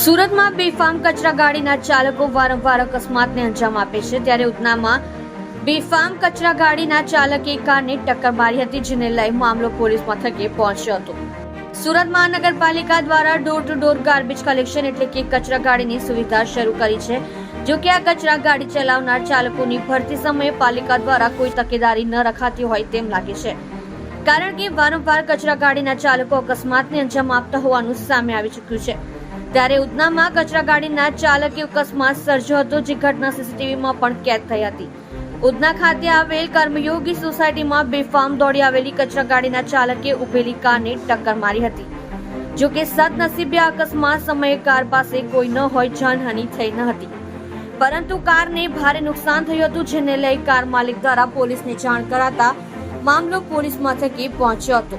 સુરતમાં બેફામ કચરા ગાડીના ચાલકો વારંવાર અકસ્માતને અંજામ આપે છે. ત્યારે ઉધનામાં બેફામ કચરા ગાડીના ચાલકે કારને ટક્કર મારી હતી, જેને લઈ મામલો પોલીસ મથકે પહોંચ્યો હતો. સુરત મહાનગરપાલિકા દ્વારા door to door garbage collection એટલે કે કચરા ગાડીની સુવિધા શરૂ કરી છે. જો કે આ કચરા ગાડી ચલાવનાર ચાલકોની ભરતી સમયે પાલિકા દ્વારા કોઈ તકેદારી ન રખાતી હોય તેમ લાગે છે. કારણ કે વારંવાર કચરા ગાડીના ચાલકો અકસ્માતને અંજામ આપતા હોવાનું સામે આવી ચૂક્યું છે. ત્યારે ઉધનામાં કચરા ગાડીના ચાલકે અકસ્માત સર્જ્યો હતો, જે ઘટના સીસીટીવીમાં પણ કેદ થઈ હતી. ઉધના ખાતે આવેલ કર્મયોગી સોસાયટીમાં બેફામ દોડી આવેલી કચરા ગાડીના ચાલકે ઉભેલી કારને ટક્કર મારી હતી. જો કે સદનસીબે અકસ્માત સમયે કાર પાસે કોઈ ન હોય, જાનહાનિ થઈ ન હતી. પરંતુ કારને ભારે નુકસાન થયું હતું, જેને લઈ કાર માલિક દ્વારા પોલીસને જાણ કરાતા મામલો પોલીસ મથકે પહોંચ્યો હતો.